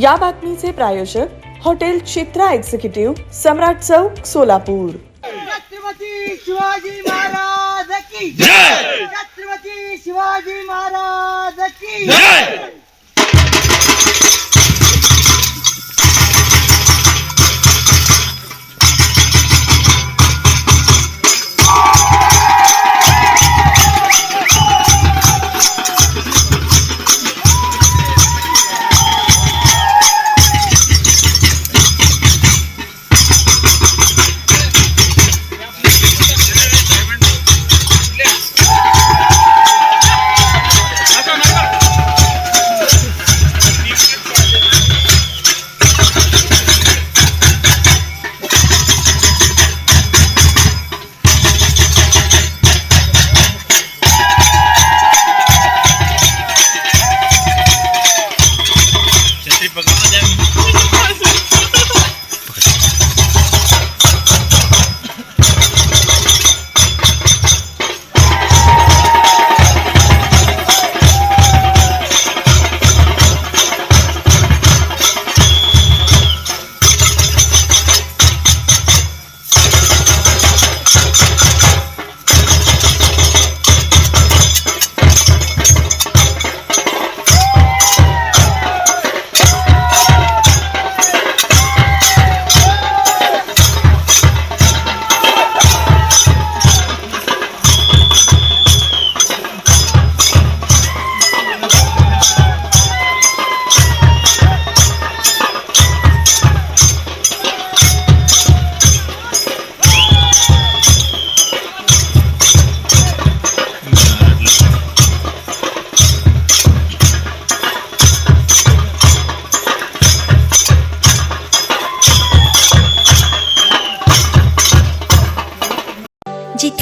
या बातमीचे प्रायोजक हॉटेल चित्रा एक्झिक्युटिव्ह सम्राट चौक सोलापूर. छत्रपती शिवाजी महाराज की छत्रपती शिवाजी महाराज की छत्री Pagkakas.